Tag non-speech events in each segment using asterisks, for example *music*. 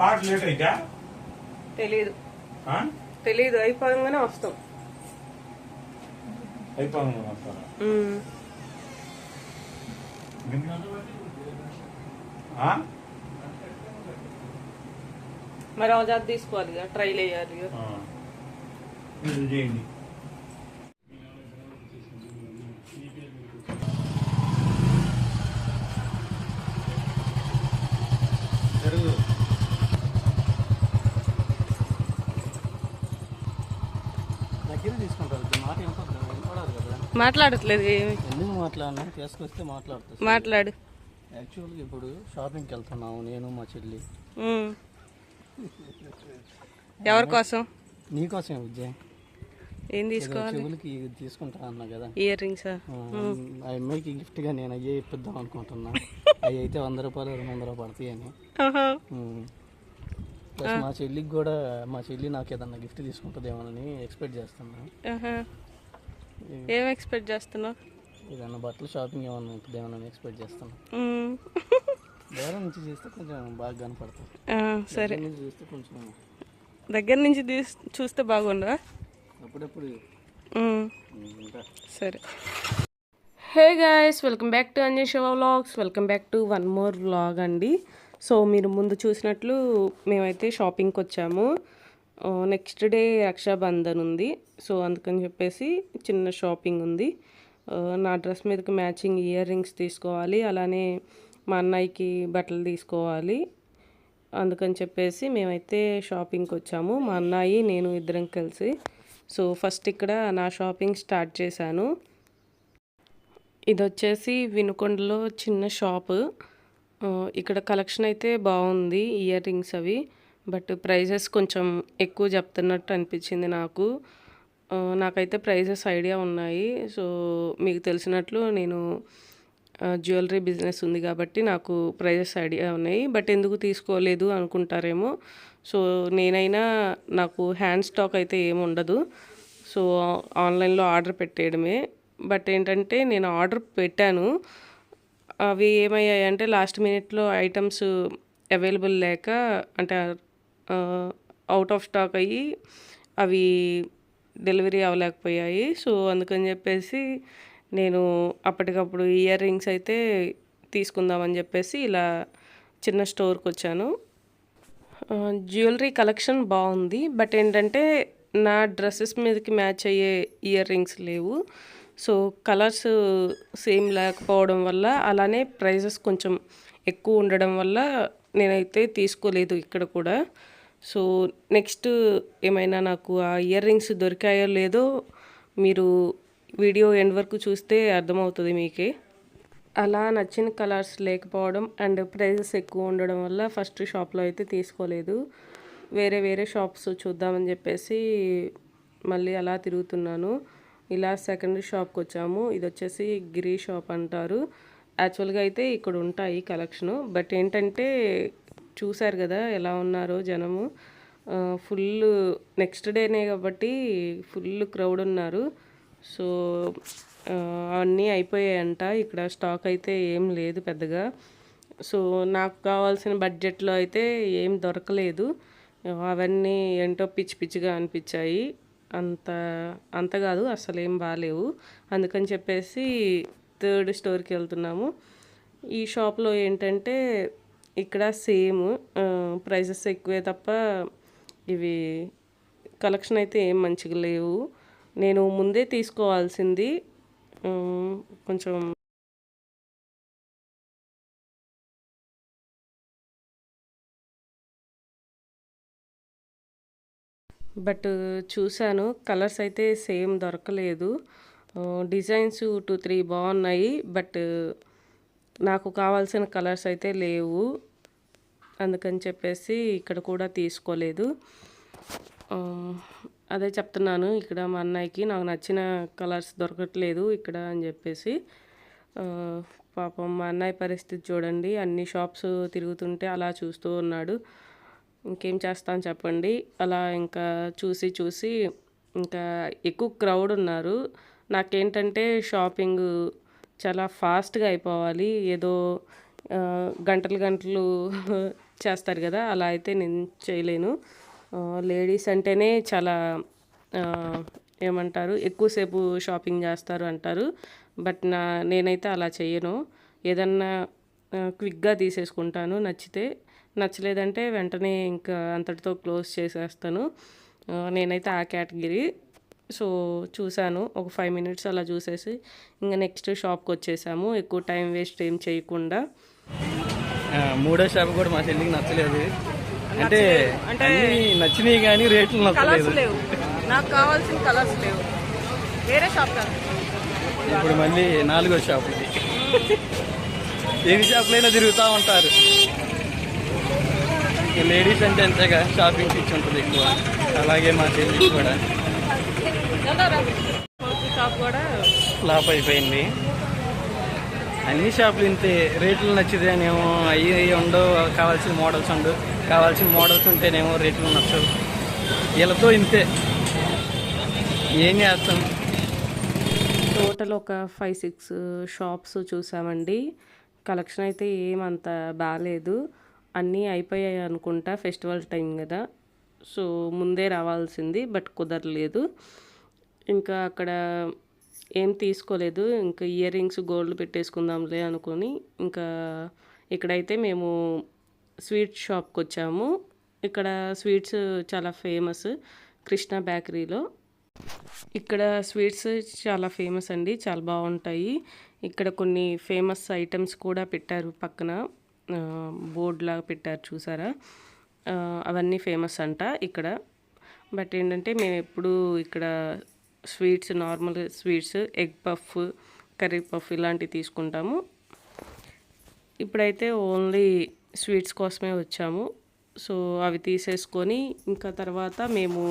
బాగా లేట్ అయితే తెలీదు. తెలీదు. అయిపోగానే వస్తాం. అయిపోయింది వస్తారా? మరి ఒక జాతి తీసుకోవాలి ట్రైల్ వేయాలి చేయండి జరుగు దగ్గర తీసుకుంటారు ఇప్పుడు మాట వినపడదు కదా, వినపడాలి కదా మాట్లాడట్లేదు ఏమి? ఎందుకు మాట్లాడినా? తీసుకొస్తే మాట్లాడుతుంది మాట్లాడు. యాక్చువల్గా ఇప్పుడు షాపింగ్కి వెళ్తున్నాము నేను మా చెల్లి. ఎవరి కోసం? విద్య ఏం తీసుకోవాలి? చెవులకి తీసుకుంటా అన్నా కదా. Earrings? ఆ, అమ్మాయికి గిఫ్ట్గా నేను అయ్యే ఇప్పిద్దాం అనుకుంటున్నా. *laughs* అవి అయితే వంద రూపాయలు రెండు వందలు పడతాయి అని. మా చెల్లికి కూడా మా చెల్లి నాకు ఏదన్నా గిఫ్ట్ తీసుకుంటుందేమోనని ఎక్స్పెక్ట్ చేస్తున్నా. ఏం ఎక్స్పెక్ట్ చేస్తున్నావు? ఏదన్నా బట్టలు షాపింగ్ ఏమన్నా ఉంటుందేమోనని ఎక్స్పెక్ట్ చేస్తున్నా. దూరం నుంచి చేస్తే కొంచెం బాగా కనపడుతుంది ఆ, సరే. దగ్గర నుంచి చూస్తే కొంచెం దగ్గర నుంచి తీస్ చూస్తే బాగుండవా అప్పుడప్పుడు సరే. Hey guys welcome back to Anjay Shiva vlogs. Welcome back to one more vlog అండి. సో మీరు ముందు చూసినట్లు మేమైతే షాపింగ్కి వచ్చాము నెక్స్ట్ డే రక్షాబంధన్ ఉంది. సో అందుకని చెప్పేసి చిన్న షాపింగ్ ఉంది. నా డ్రెస్ మీదకి మ్యాచింగ్ ఇయర్ రింగ్స్ తీసుకోవాలి. అలానే మా అన్నయ్యకి బట్టలు తీసుకోవాలి. అందుకని చెప్పేసి మేమైతే షాపింగ్కి వచ్చాము. మా అన్నయ్య నేను ఇద్దరం కలిసి. సో ఫస్ట్ ఇక్కడ నా షాపింగ్ స్టార్ట్ చేశాను. ఇది వచ్చేసి వినుకొండలో చిన్న షాపు. ఇక్కడ కలెక్షన్ అయితే బాగుంది ఇయర్ రింగ్స్ అవి. బట్ ప్రైజెస్ కొంచెం ఎక్కువ చెప్తున్నట్టు అనిపించింది నాకు. నాకైతే ప్రైజెస్ ఐడియా ఉన్నాయి. సో మీకు తెలిసినట్లు నేను జ్యువెలరీ బిజినెస్ ఉంది కాబట్టి నాకు ప్రైజెస్ ఐడియా ఉన్నాయి. బట్ ఎందుకు తీసుకోలేదు అనుకుంటారేమో. సో నేనైనా నాకు హ్యాండ్ స్టాక్ అయితే ఏమి ఉండదు. సో ఆన్లైన్లో ఆర్డర్ పెట్టేయడమే. బట్ ఏంటంటే నేను ఆర్డర్ పెట్టాను. అవి ఏమయ్యాయి అంటే లాస్ట్ మినిట్లో ఐటమ్స్ అవైలబుల్ లేక అంటే అవుట్ ఆఫ్ స్టాక్ అయ్యి అవి డెలివరీ అవ్వలేకపోయాయి. సో అందుకని చెప్పేసి నేను అప్పటికప్పుడు ఇయర్ రింగ్స్ అయితే తీసుకుందామని చెప్పేసి ఇలా చిన్న స్టోర్కి వచ్చాను జ్యువెలరీ కలెక్షన్ బాగుంది. బట్ ఏంటంటే నా డ్రెస్సెస్ మీదకి మ్యాచ్ అయ్యే ఇయర్ రింగ్స్ లేవు. సో కలర్స్ సేమ్ లేకపోవడం వల్ల అలానే ప్రైజెస్ కొంచెం ఎక్కువ ఉండడం వల్ల నేనైతే తీసుకోలేదు ఇక్కడ కూడా. సో నెక్స్ట్ ఏమైనా నాకు ఆ ఇయర్ రింగ్స్ దొరికాయో లేదో మీరు వీడియో ఎండ్ వరకు చూస్తే అర్థమవుతుంది మీకే. అలా నచ్చిన కలర్స్ లేకపోవడం అండ్ ప్రైజెస్ ఎక్కువ ఉండడం వల్ల ఫస్ట్ షాప్లో అయితే తీసుకోలేదు. వేరే వేరే షాప్స్ చూద్దామని చెప్పేసి మళ్ళీ అలా తిరుగుతున్నాను. ఇలా సెకండ్ షాప్కి వచ్చాము. ఇది వచ్చేసి గిరి షాప్ అంటారు. యాక్చువల్గా అయితే ఇక్కడ ఉంటాయి కలెక్షను. బట్ ఏంటంటే చూశారు కదా ఎలా ఉన్నారో జనము. ఫుల్ నెక్స్ట్ డేనే కాబట్టి ఫుల్ క్రౌడ్ ఉన్నారు. సో అవన్నీ అన్నీ అయిపోయాయంట. ఇక్కడ స్టాక్ అయితే ఏం లేదు పెద్దగా. సో నాకు కావాల్సిన బడ్జెట్లో అయితే ఏం దొరకలేదు. అవన్నీ ఏంటో పిచ్చి పిచ్చిగా అనిపించాయి. అంత అంత కాదు అసలు ఏం బాగాలేవు. అందుకని చెప్పేసి థర్డ్ స్టోర్కి వెళ్తున్నాము. ఈ షాప్లో ఏంటంటే ఇక్కడ సేమ్ ప్రైజెస్ ఎక్కువే తప్ప ఇవి కలెక్షన్ అయితే ఏం మంచిగా లేవు. నేను ముందే తీసుకోవాల్సింది కొంచెం బట్ చూశాను కలర్స్ అయితే సేమ్ దొరకలేదు. డిజైన్స్ టూ త్రీ బాగున్నాయి బట్ నాకు కావాల్సిన కలర్స్ అయితే లేవు. అందుకని చెప్పేసి ఇక్కడ కూడా తీసుకోలేదు. అదే చెప్తున్నాను ఇక్కడ మా అన్నయ్యకి నాకు నచ్చిన కలర్స్ దొరకట్లేదు ఇక్కడ అని చెప్పేసి. పాపం మా అన్నయ్య పరిస్థితి చూడండి అన్ని షాప్స్ తిరుగుతుంటే అలా చూస్తూ ఉన్నాడు. ఇంకేం చేస్తాను చెప్పండి. అలా ఇంకా చూసి చూసి ఇంకా ఎక్కువ క్రౌడ్ ఉన్నారు. నాకేంటంటే షాపింగ్ చాలా ఫాస్ట్గా అయిపోవాలి. ఏదో గంటలు గంటలు *laughs* చేస్తారు కదా అలా అయితే నేను చేయలేను. లేడీస్ అంటేనే చాలా ఏమంటారు ఎక్కువసేపు షాపింగ్ చేస్తారు అంటారు. బట్ నా నేనైతే అలా చేయను ఏదన్నా క్విక్గా తీసేసుకుంటాను నచ్చితే. నచ్చలేదంటే వెంటనే ఇంకా అంతటితో క్లోజ్ చేసేస్తాను. నేనైతే ఆ కేటగిరీ. సో చూశాను. ఒక ఫైవ్ మినిట్స్ అలా చూసేసి ఇంకా నెక్స్ట్ షాప్కి వచ్చేసాము ఎక్కువ టైం వేస్ట్ ఏం చేయకుండా. మూడో షాప్ కూడా మా చెల్లికి నచ్చలేదు. అంటే అన్ని నచ్చినాయి కానీ రేట్లు నచ్చలేదు. నాకు కావాల్సిన కలర్స్ లేవు. వేరే షాప్ కాదు. ఇప్పుడు మళ్ళీ నాలుగో షాప్ ఇది. *laughs* ఎన్ని షాపులైనా తిరుగుతూ ఉంటారు. లేడీస్ అంటే అంతేగా షాపింగ్ పిచ్చి ఉంటుంది ఎక్కువ. అలాగే మా షాప్ కూడా. ఫ్లాప్ అయిపోయింది. అన్ని షాపులు ఇంతే. రేట్లు నచ్చితేనేమో అవి అవి ఉండవు. కావాల్సిన మోడల్స్ ఉండవు కావాల్సిన మోడల్స్ ఉంటేనేమో రేట్లు నచ్చవు. వీళ్ళతో ఇంతే. ఏం చేస్తాం? టోటల్ ఒక ఫైవ్ సిక్స్ షాప్స్ చూసామండి. కలెక్షన్ అయితే ఏమంత బాగాలేదు అన్నీ అయిపోయాయి అనుకుంటా ఫెస్టివల్ టైం కదా. సో ముందే రావాల్సింది బట్ కుదరలేదు. ఇంకా అక్కడ ఏం తీసుకోలేదు. ఇంకా ఇయర్ రింగ్స్ గోల్డ్ పెట్టేసుకుందాంలే అనుకొని ఇంకా ఇక్కడైతే మేము స్వీట్ షాప్కి వచ్చాము. ఇక్కడ స్వీట్స్ చాలా ఫేమస్ కృష్ణ బేకరీలో. ఇక్కడ స్వీట్స్ చాలా ఫేమస్ అండి చాలా బాగుంటాయి. ఇక్కడ కొన్ని ఫేమస్ ఐటమ్స్ కూడా పెట్టారు పక్కన. బోర్డ్ లాగా పెట్టారు చూసారా? అవన్నీ ఫేమస్ అంట ఇక్కడ. బట్ ఏంటంటే మేము ఎప్పుడు ఇక్కడ sweets normal sweets egg puff curry puff ఇలాంటివి తీసుకుంటాము. ఇప్పుడైతే ఓన్లీ స్వీట్స్ కోసమే వచ్చాము. సో అవి తీసేసుకొని ఇంకా తర్వాత మేము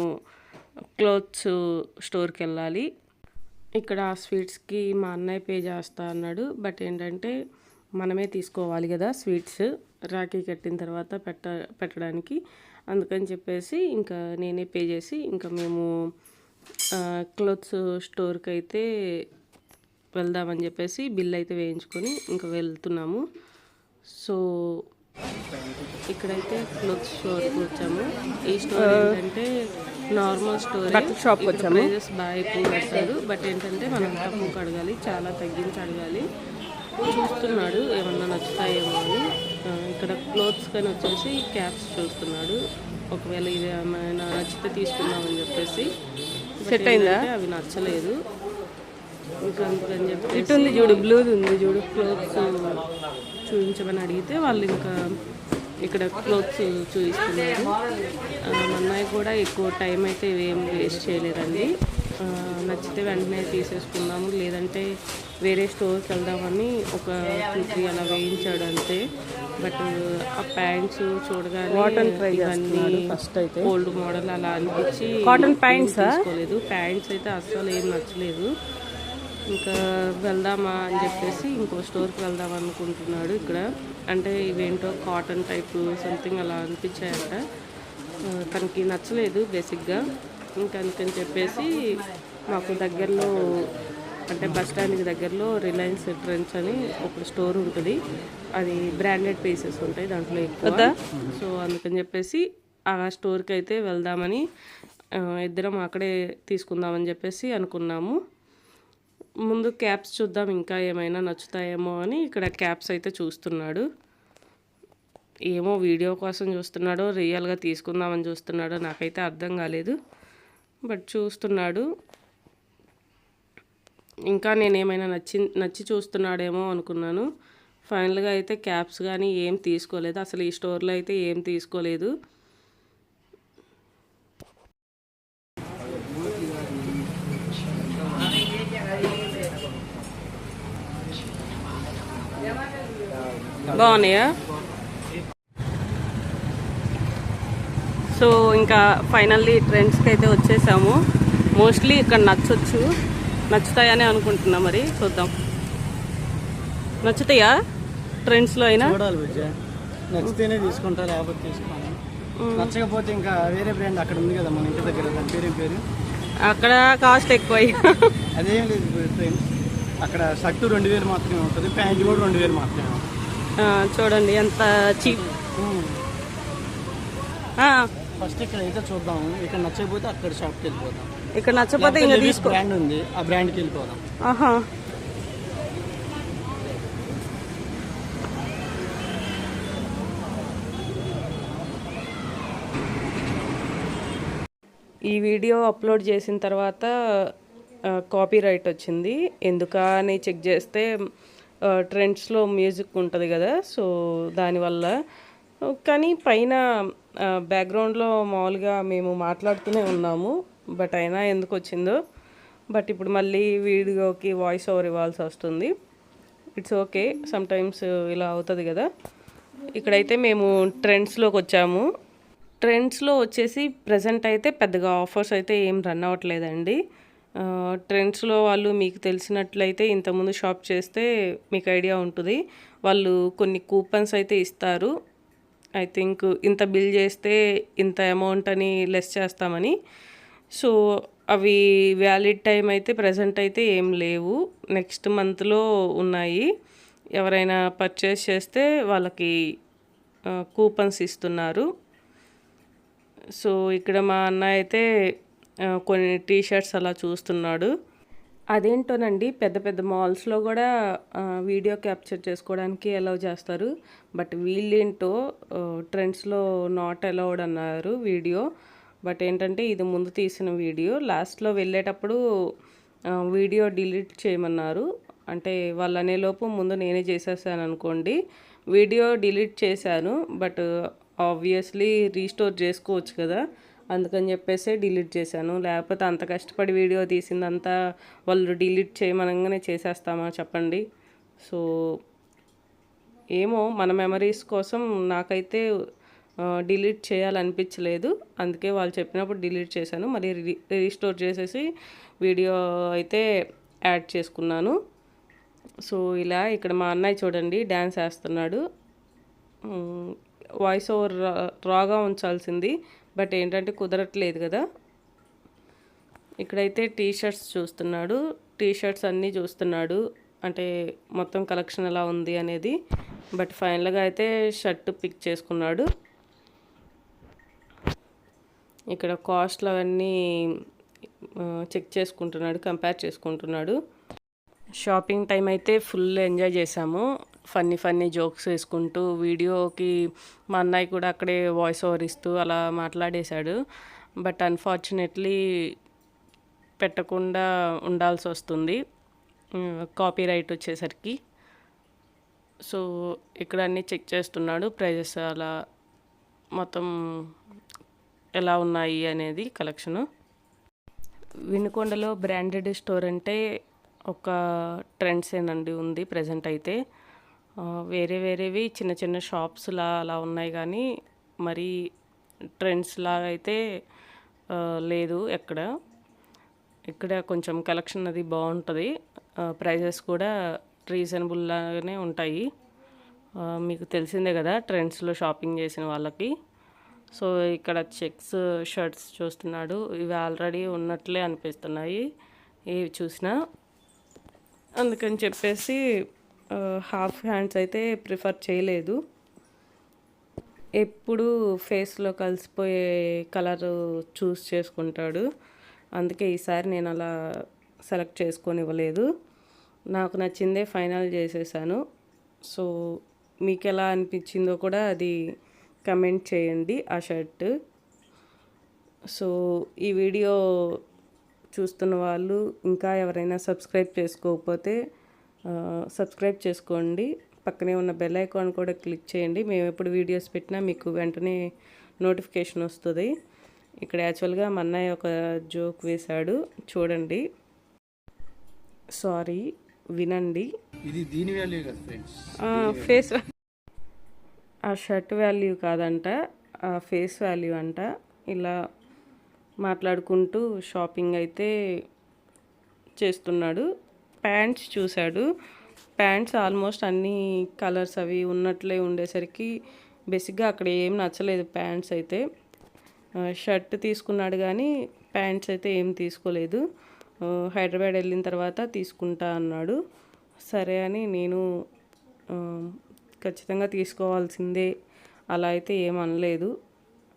క్లోత్స్ స్టోర్కి వెళ్ళాలి. ఇక్కడ ఆ స్వీట్స్కి మా అన్నయ్య పే చేస్తా అన్నాడు. బట్ ఏంటంటే మనమే తీసుకోవాలి కదా స్వీట్స్. రాఖీ కట్టిన తర్వాత పెట్ట పెట్టడానికి. అందుకని చెప్పేసి ఇంకా నేనే పే చేసి ఇంకా మేము క్లోత్స్ స్టోర్కి అయితే వెళ్దామని చెప్పేసి బిల్ అయితే వేయించుకొని ఇంకా వెళ్తున్నాము. సో ఇక్కడైతే క్లోత్ స్టోర్కి వచ్చాము. ఈ స్టోర్ ఏంటంటే నార్మల్ స్టోర్. షాప్ వచ్చాము. ప్రైజెస్ బాగా ఎక్కువ పెడతారు. బట్ ఏంటంటే మనం తక్కువకి అడగాలి చాలా తగ్గించి అడగాలి. చూస్తున్నాడు ఏమన్నా నచ్చుతాయేమో అని. ఇక్కడ క్లోత్స్ కానీ వచ్చేసి క్యాప్స్ చూస్తున్నాడు. ఒకవేళ ఇది ఏమైనా నచ్చితే తీసుకుందామని చెప్పేసి. సెట్ అయిందా? అవి నచ్చలేదు. ఇంకా అందుకని చెప్పి ఇటు ఉంది చూడు బ్లూది ఉంది చూడు క్లోత్స్ చూపించమని అడిగితే వాళ్ళు ఇంకా ఇక్కడ క్లోత్స్ చూపిస్తున్నారు. అన్నయ్య కూడా ఎక్కువ టైం అయితే ఏం వేస్ట్ చేయలేదండి. నచ్చితే వెంటనే తీసేసుకుందాము లేదంటే వేరే స్టోర్కి వెళ్దామని ఒక టూ త్రీ అలా వేయించాడు అంతే బట్ ఆ ప్యాంట్స్ చూడగానే ఇవన్నీ ఫస్ట్ అయితే. ఓల్డ్ మోడల్ అలా అనిపించి కాటన్ ప్యాంట్స్ తీసుకోలేదు. ప్యాంట్స్ అయితే అస్సలు ఏం నచ్చలేదు. ఇంకా వెళ్దామా అని చెప్పేసి ఇంకో స్టోర్కి వెళ్దాం అనుకుంటున్నాడు ఇక్కడ. అంటే ఇవేంటో కాటన్ టైప్ సంథింగ్ అలా అనిపించాయంట. తనకి నచ్చలేదు బేసిక్గా. ఇంకా అందుకని చెప్పేసి మాకు దగ్గరలో అంటే బస్ స్టాండ్కి దగ్గరలో రిలయన్స్ ట్రెండ్స్ అని ఒక స్టోర్ ఉంటుంది. అది బ్రాండెడ్ పీసెస్ ఉంటాయి దాంట్లో ఎక్కువ. సో అందుకని చెప్పేసి ఆ స్టోర్కి అయితే వెళ్దామని ఇద్దరం అక్కడే తీసుకుందామని చెప్పేసి అనుకున్నాము. ముందు క్యాప్స్ చూద్దాం ఇంకా ఏమైనా నచ్చుతాయేమో అని ఇక్కడ క్యాప్స్ అయితే చూస్తున్నాడు. ఏమో వీడియో కోసం చూస్తున్నాడో రియల్గా తీసుకుందామని చూస్తున్నాడో నాకైతే అర్థం కాలేదు. బట్ చూస్తున్నాడు. ఇంకా నేను ఏమైనా నచ్చి నచ్చి చూస్తున్నాడేమో అనుకున్నాను. ఫైనల్గా అయితే క్యాప్స్ కానీ ఏం తీసుకోలేదు. అసలు ఈ స్టోర్లో అయితే ఏం తీసుకోలేదు. బాగున్నాయా? సో ఇంకా ఫైనల్లీ ట్రెండ్స్కి అయితే వచ్చేసాము. మోస్ట్లీ ఇక్కడ నచ్చొచ్చు. నచ్చుతాయని అనుకుంటున్నా మరి చూద్దాం. నచ్చుతాయా ట్రెండ్స్లో అయినా? చూడాలి విద్య నచ్చితేనే తీసుకుంటా లేకపోతే తీసుకోను. నచ్చకపోతే ఇంకా వేరే బ్రాండ్ అక్కడ ఉంది కదా మన ఇంటి దగ్గర దాని పేరు అక్కడ కాస్ట్ ఎక్కువ. అదేం లేదు ట్రైన్ అక్కడ షర్టు రెండు వేలు మాత్రమే ఉంటుంది ప్యాంట్ కూడా రెండు వేలు మాత్రమే. చూడండి ఎంత చీప్. ఫస్ట్ ఇక్కడ అయితే చూద్దాం ఇక్కడ నచ్చకపోతే అక్కడ షాప్కి వెళ్ళిపోదాం. ఇక్కడ నచ్చపోతే ఇంకా తీసుకో. బ్రాండ్ ఉంది ఆ బ్రాండ్కి వెళ్ళిపోదాం. ఆహా. ఈ వీడియో అప్లోడ్ చేసిన తర్వాత కాపీ రైట్ వచ్చింది. ఎందుకా అని చెక్ చేస్తే ట్రెండ్స్లో మ్యూజిక్ ఉంటుంది కదా సో దానివల్ల కానీ పైన బ్యాక్గ్రౌండ్లో మామూలుగా మేము మాట్లాడుతూనే ఉన్నాము. బట్ అయినా ఎందుకు వచ్చిందో. బట్ ఇప్పుడు మళ్ళీ వీడియోకి వాయిస్ ఓవర్ ఇవ్వాల్సి వస్తుంది. ఇట్స్ ఓకే సమ్టైమ్స్ ఇలా అవుతుంది కదా. ఇక్కడైతే మేము ట్రెండ్స్లోకి వచ్చాము. ట్రెండ్స్లో వచ్చేసి ప్రజెంట్ అయితే పెద్దగా ఆఫర్స్ అయితే ఏం రన్ అవ్వట్లేదండి. ట్రెండ్స్లో వాళ్ళు మీకు తెలిసినట్లయితే ఇంతకుముందు షాప్ చేస్తే మీకు ఐడియా ఉంటుంది. వాళ్ళు కొన్ని కూపన్స్ అయితే ఇస్తారు. ఐ థింక్ ఇంత బిల్ చేస్తే ఇంత అమౌంట్ అని లెస్ చేస్తామని. సో అవి వ్యాలిడ్ టైం అయితే ప్రజెంట్ అయితే ఏం లేవు. నెక్స్ట్ మంత్లో ఉన్నాయి. ఎవరైనా పర్చేస్ చేస్తే వాళ్ళకి కూపన్స్ ఇస్తున్నారు. సో ఇక్కడ మా అన్న అయితే కొన్ని టీ షర్ట్స్ అలా చూస్తున్నాడు. అదేంటోనండి పెద్ద పెద్ద మాల్స్లో కూడా వీడియో క్యాప్చర్ చేసుకోవడానికి అలౌ చేస్తారు. బట్ వీళ్ళేంటో ట్రెండ్స్లో నాట్ అలౌడ్ అన్నారు వీడియో. బట్ ఏంటంటే ఇది ముందు తీసిన వీడియో. లాస్ట్లో వెళ్ళేటప్పుడు వీడియో డిలీట్ చేయమన్నారు. అంటే వాళ్ళు అనేలోపు ముందు నేనే చేసేసాను అనుకోండి. వీడియో డిలీట్ చేశాను. బట్ ఆబ్వియస్లీ రీస్టోర్ చేసుకోవచ్చు కదా. అందుకని చెప్పేసి డిలీట్ చేశాను. లేకపోతే అంత కష్టపడి వీడియో తీసిందంతా వాళ్ళు డిలీట్ చేయమనగానే చేసేస్తామా చెప్పండి. సో ఏమో మన మెమరీస్ కోసం నాకైతే డిలీట్ చేయాలనిపించలేదు. అందుకే వాళ్ళు చెప్పినప్పుడు డిలీట్ చేశాను. మరి రి రీస్టోర్ చేసేసి వీడియో అయితే యాడ్ చేసుకున్నాను. సో ఇలా ఇక్కడ మా అన్నయ్య చూడండి డ్యాన్స్ వేస్తున్నాడు. వాయిస్ ఓవర్ రా- రాగా ఉంచాల్సింది. బట్ ఏంటంటే కుదరట్లేదు కదా. ఇక్కడైతే టీ షర్ట్స్ చూస్తున్నాడు. టీ షర్ట్స్ అన్నీ చూస్తున్నాడు. అంటే మొత్తం కలెక్షన్ ఎలా ఉంది అనేది. బట్ ఫైనల్గా అయితే షర్ట్ పిక్ చేసుకున్నాడు. ఇక్కడ కాస్ట్లు అవన్నీ చెక్ చేసుకుంటున్నాడు కంపేర్ చేసుకుంటున్నాడు. షాపింగ్ టైం అయితే ఫుల్ ఎంజాయ్ చేసాము. ఫన్నీ ఫన్నీ జోక్స్ వేసుకుంటూ వీడియోకి మా అన్నయ్య కూడా అక్కడే వాయిస్ ఓవర్ ఇస్తూ అలా మాట్లాడేశాడు. బట్ అన్ఫార్చునేట్లీ పెట్టకుండా ఉండాల్సి వస్తుంది. కాపీ రైట్ వచ్చేసరికి. సో ఇక్కడ అన్నీ చెక్ చేస్తున్నాడు. ప్రైజెస్ అలా మొత్తం ఎలా ఉన్నాయి అనేది కలెక్షను వినుకొండలో బ్రాండెడ్ స్టోర్ అంటే ఒక ట్రెండ్స్ ఏనండి ఉంది ప్రజెంట్ అయితే. వేరే వేరేవి చిన్న చిన్న షాప్స్లా అలా ఉన్నాయి కానీ మరి ట్రెండ్స్ లాగా అయితే లేదు ఎక్కడ. ఇక్కడ కొంచెం కలెక్షన్ అది బాగుంటుంది. ప్రైజెస్ కూడా రీజనబుల్లాగానే ఉంటాయి. మీకు తెలిసిందే కదా ట్రెండ్స్లో షాపింగ్ చేసిన వాళ్ళకి. సో ఇక్కడ చెక్స్ షర్ట్స్ చూస్తున్నాడు. ఇవి ఆల్రెడీ ఉన్నట్లే అనిపిస్తున్నాయి. ఏవి చూసినా. అందుకని చెప్పేసి హాఫ్ హ్యాండ్స్ అయితే ప్రిఫర్ చేయలేదు. ఎప్పుడు ఫేస్లో కలిసిపోయే కలర్ చూస్ చేసుకుంటాడు. అందుకే ఈసారి నేను అలా సెలెక్ట్ చేసుకొని ఇవ్వలేదు నాకు నచ్చిందే ఫైనల్ చేసేసాను. సో మీకు ఎలా అనిపించిందో కూడా అది కమెంట్ చేయండి ఆ షర్ట్. సో ఈ వీడియో చూస్తున్న వాళ్ళు ఇంకా ఎవరైనా సబ్స్క్రైబ్ చేసుకోకపోతే సబ్స్క్రైబ్ చేసుకోండి. పక్కనే ఉన్న బెల్ ఐకాన్ కూడా క్లిక్ చేయండి. మేము ఎప్పుడు వీడియోస్ పెట్టినా మీకు వెంటనే నోటిఫికేషన్ వస్తుంది. ఇక్కడ యాక్చువల్గా మా అన్నయ్య ఒక జోక్ వేశాడు. చూడండి. సారీ వినండి. ఇది దీని వాల్యూ కదా ఫ్రెండ్స్ ఫేస్ ఆ షర్ట్ వాల్యూ కాదంట. ఆ ఫేస్ వాల్యూ అంట. ఇలా మాట్లాడుకుంటూ షాపింగ్ అయితే చేస్తున్నాడు. ప్యాంట్స్ చూశాడు. ప్యాంట్స్ ఆల్మోస్ట్ అన్ని కలర్స్ అవి ఉన్నట్లే ఉండేసరికి బేసిక్గా అక్కడ ఏం నచ్చలేదు ప్యాంట్స్ అయితే. షర్ట్ తీసుకున్నాడు కానీ ప్యాంట్స్ అయితే ఏం తీసుకోలేదు. హైదరాబాద్ వెళ్ళిన తర్వాత తీసుకుంటా అన్నాడు. సరే అని నేను ఖచ్చితంగా తీసుకోవాల్సిందే. అలా అయితే ఏం అనలేదు.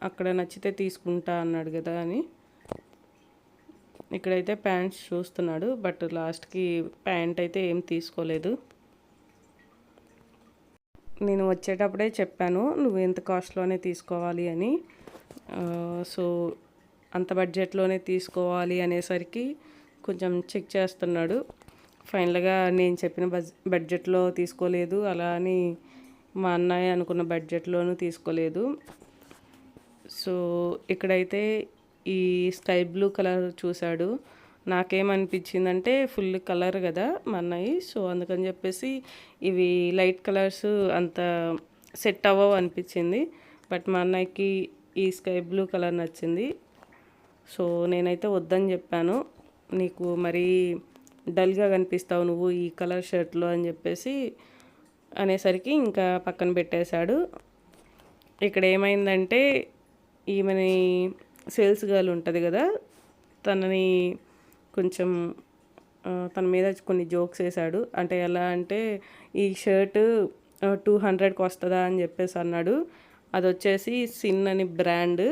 అక్కడ నచ్చితే తీసుకుంటా అన్నాడు కదా అని. ఇక్కడైతే ప్యాంట్స్ చూస్తున్నాడు బట్ లాస్ట్కి ప్యాంట్ అయితే ఏం తీసుకోలేదు. నేను వచ్చేటప్పుడే చెప్పాను నువ్వు ఎంత కాస్ట్లోనే తీసుకోవాలి అని. సో అంత బడ్జెట్లోనే తీసుకోవాలి అనేసరికి కొంచెం చెక్ చేస్తున్నాడు. ఫైనల్గా నేను చెప్పిన బడ్ బడ్జెట్లో తీసుకోలేదు అలా అని మా అన్నయ్య అనుకున్న బడ్జెట్లోనూ తీసుకోలేదు. సో ఇక్కడైతే ఈ స్కై బ్లూ కలర్ చూశాడు. నాకేమనిపించిందంటే ఫుల్ కలర్ కదా మా అన్నయ్య సో అందుకని చెప్పేసి ఇవి లైట్ కలర్స్ అంత సెట్ అవ్వవు అనిపించింది. బట్ మా అన్నయ్యకి ఈ స్కై బ్లూ కలర్ నచ్చింది. సో నేనైతే వద్దని చెప్పాను. నీకు మరీ డల్గా కనిపిస్తావు నువ్వు ఈ కలర్ షర్ట్లో అని చెప్పేసి అనేసరికి ఇంకా పక్కన పెట్టేశాడు. ఇక్కడ ఏమైందంటే ఈమెని సేల్స్ గర్ల్ ఉంటుంది కదా తనని కొంచెం తన మీద కొన్ని జోక్స్ వేశాడు. అంటే ఎలా అంటే ఈ షర్ట్ టూ హండ్రెడ్కి వస్తుందా అని చెప్పేసి అన్నాడు. అది వచ్చేసి సిన్ అని బ్రాండ్.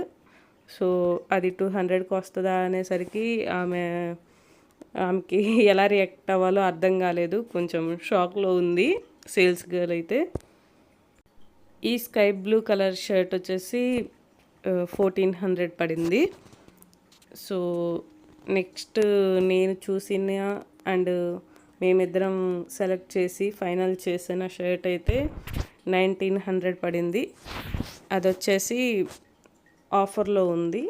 సో అది టూ హండ్రెడ్కి వస్తుందా అనేసరికి ఆమె ఆమెకి ఎలా రియాక్ట్ అవ్వాలో అర్థం కాలేదు. కొంచెం షాక్లో ఉంది సేల్స్ గర్ల్ అయితే. ఈ స్కై బ్లూ కలర్ షర్ట్ వచ్చేసి ఫోర్టీన్ హండ్రెడ్ పడింది. సో నెక్స్ట్ నేను చూసిన అండ్ మేమిద్దరం సెలెక్ట్ చేసి ఫైనల్ చేసిన షర్ట్ అయితే నైన్టీన్ హండ్రెడ్ పడింది. అది వచ్చేసి ఆఫర్లో ఉంది.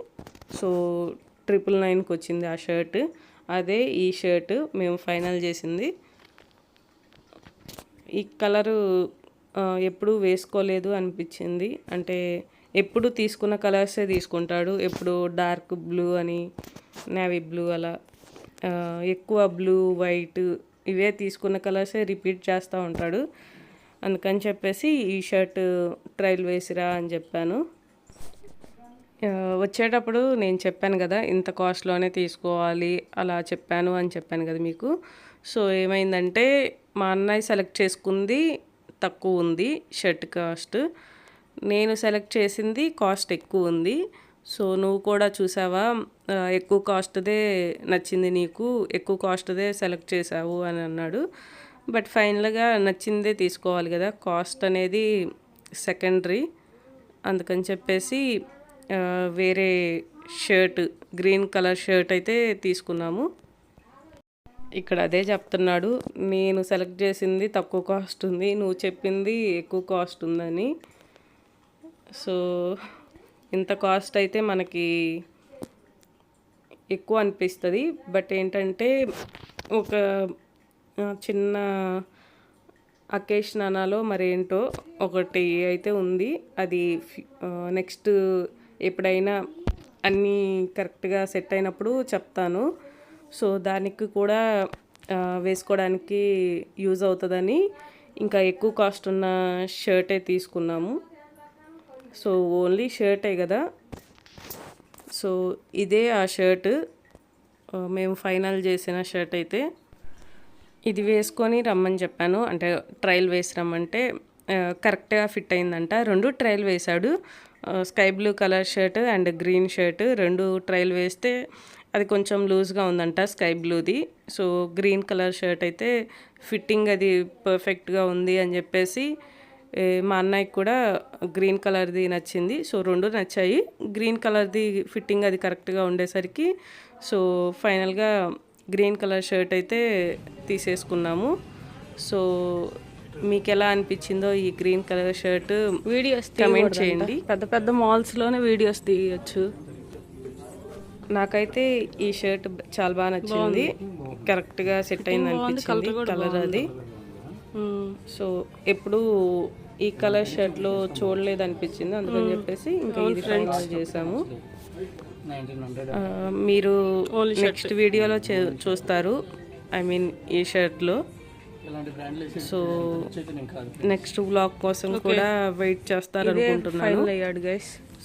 సో ట్రిపుల్ నైన్కి వచ్చింది ఆ షర్ట్. అదే ఈ షర్ట్ మేము ఫైనల్ చేసింది. ఈ కలరు ఎప్పుడూ వేసుకోలేదు అనిపించింది. అంటే ఎప్పుడు తీసుకున్న కలర్సే తీసుకుంటాడు. ఎప్పుడు డార్క్ బ్లూ అని నేవీ బ్లూ అలా ఎక్కువ బ్లూ వైట్ ఇవే తీసుకున్న కలర్సే రిపీట్ చేస్తూ ఉంటాడు. అందుకని చెప్పేసి ఈ షర్ట్ ట్రైల్ వేసిరా అని చెప్పాను. వచ్చేటప్పుడు నేను చెప్పాను కదా ఇంత కాస్ట్లోనే తీసుకోవాలి అలా చెప్పాను అని చెప్పాను కదా మీకు. సో ఏమైందంటే మా అన్నయ్య సెలెక్ట్ చేసుకుంది తక్కువ ఉంది షర్ట్ కాస్ట్. నేను సెలెక్ట్ చేసింది కాస్ట్ ఎక్కువ ఉంది. సో నువ్వు కూడా చూసావా? ఎక్కువ కాస్ట్దే నచ్చింది నీకు ఎక్కువ కాస్ట్దే సెలెక్ట్ చేసావు అని అన్నాడు. బట్ ఫైనల్గా నచ్చిందే తీసుకోవాలి కదా కాస్ట్ అనేది సెకండరీ. అందుకని చెప్పేసి వేరే షర్ట్ గ్రీన్ కలర్ షర్ట్ అయితే తీసుకున్నాము. ఇక్కడ అదే చెప్తున్నాడు నేను సెలెక్ట్ చేసింది తక్కువ కాస్ట్ ఉంది నువ్వు చెప్పింది ఎక్కువ కాస్ట్ ఉందని. సో ఇంత కాస్ట్ అయితే మనకి ఎక్కువ అనిపిస్తుంది. బట్ ఏంటంటే ఒక చిన్న అకేషన్ అనాలో మరేంటో ఒకటి అయితే ఉంది. అది నెక్స్ట్ ఎప్పుడైనా అన్నీ కరెక్ట్గా సెట్ అయినప్పుడు చెప్తాను. సో దానికి కూడా వేసుకోవడానికి యూజ్ అవుతుందని. ఇంకా ఎక్కువ కాస్ట్ ఉన్న షర్టే తీసుకున్నాము. సో ఓన్లీ షర్టే కదా. సో ఇదే ఆ షర్ట్. మేము ఫైనల్ చేసిన షర్ట్ అయితే ఇది వేసుకొని రమ్మని చెప్పాను. అంటే ట్రయల్ వేసి రమ్మంటే కరెక్ట్గా ఫిట్ అయిందంట. రెండు ట్రయల్ వేశాడు. Sky blue colour shirt and green shirt రెండు ట్రయల్ వేస్తే అది కొంచెం లూజ్గా ఉందంట స్కై బ్లూది. సో గ్రీన్ కలర్ షర్ట్ అయితే ఫిట్టింగ్ అది పర్ఫెక్ట్గా ఉంది అని చెప్పేసి మా అన్నయ్యకి కూడా గ్రీన్ కలర్ది నచ్చింది. సో రెండు నచ్చాయి. గ్రీన్ కలర్ది ఫిట్టింగ్ అది కరెక్ట్గా ఉండేసరికి సో ఫైనల్గా గ్రీన్ కలర్ షర్ట్ అయితే తీసేసుకున్నాము. సో మీకు ఎలా అనిపించిందో ఈ green colour shirt videos comment చేయండి. పెద్ద పెద్ద మాల్స్లోనే వీడియోస్ తీయచ్చు. నాకైతే ఈ షర్ట్ చాలా బాగా నచ్చింది. కరెక్ట్గా సెట్ అయింది అనిపించింది కలర్ అది. సో ఎప్పుడు ఈ కలర్ షర్ట్లో చూడలేదు అనిపించింది అందుకని చెప్పేసి ఇంకా ఇది ఫైనల్ చేసాము. మీరు నెక్స్ట్ వీడియోలో చే- చూస్తారు. ఐ మీన్ ఈ షర్ట్లో. సో అయితే నేను కాదు. నెక్స్ట్ బ్లాగ్ కోసం కూడా వెయిట్ చేస్తారు అనుకుంటున్నాను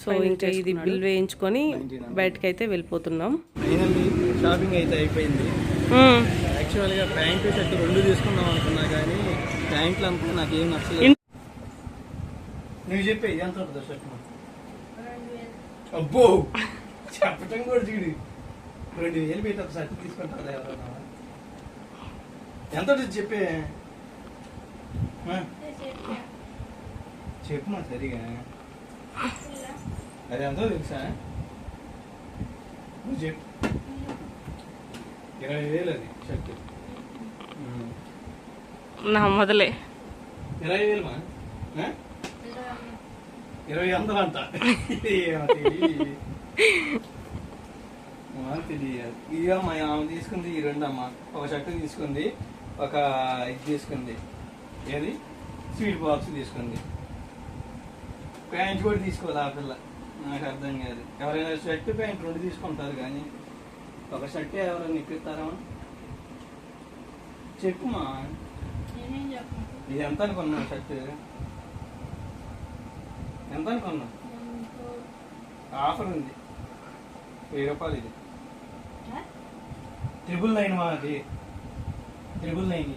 సో ఇంకా ఇది బిల్ వేయించుకొని బయటకైతే వెళ్ళిపోతున్నాం. ఫైనల్లీ షాపింగ్ అయితే అయిపోయింది. యాక్చువల్గా ప్యాంటు షర్ట్ రెండు తీసుకుందాం అనుకున్నా కానీ ప్యాంట్లు అంతా నాకేం నచ్చలేదు. నువ్వు చెప్పే ఎంత ఉంటుంది షర్ట్ అబ్బో! చెప్పటం కూడా చూడు. రెండు వేలు పెట్టి ఒక షర్ట్ తీసుకుంటారు ఎవరన్నా ఎంత ఉంటుంది చెప్పే. ఆ? చెప్పు. మా సరిగా. అది ఎంతో తెలుసా? నువ్వు చెప్పు. ఇరవై వేలు అది షర్ట్. నా మొదలే ఇరవై వేలు మా? ఇరవై వందలు అంట. తెలియదు. ఆమె తీసుకుంది ఈ రెండు అమ్మ ఒక షర్ట్ తీసుకుంది ఒక ఇది తీసుకుంది. ఏది? స్వీట్ బాక్స్ తీసుకుంది. ప్యాంట్ కూడా తీసుకోవాలి ఆ పిల్ల. నాకు అర్థం కాదు. ఎవరైనా షర్ట్ ప్యాంట్ రెండు తీసుకుంటారు కానీ ఒక షర్ట్ ఎవరైనా ఇప్పిస్తారా? చెప్పుమా ఇది ఎంత అనుకున్నావు షర్ట్? ఎంత అనుకున్నావు? ఆఫర్ ఉంది. వెయ్యి రూపాయలు ఇది. ట్రిపుల్ నైన్ మా అది ట్రిపుల్ నైన్.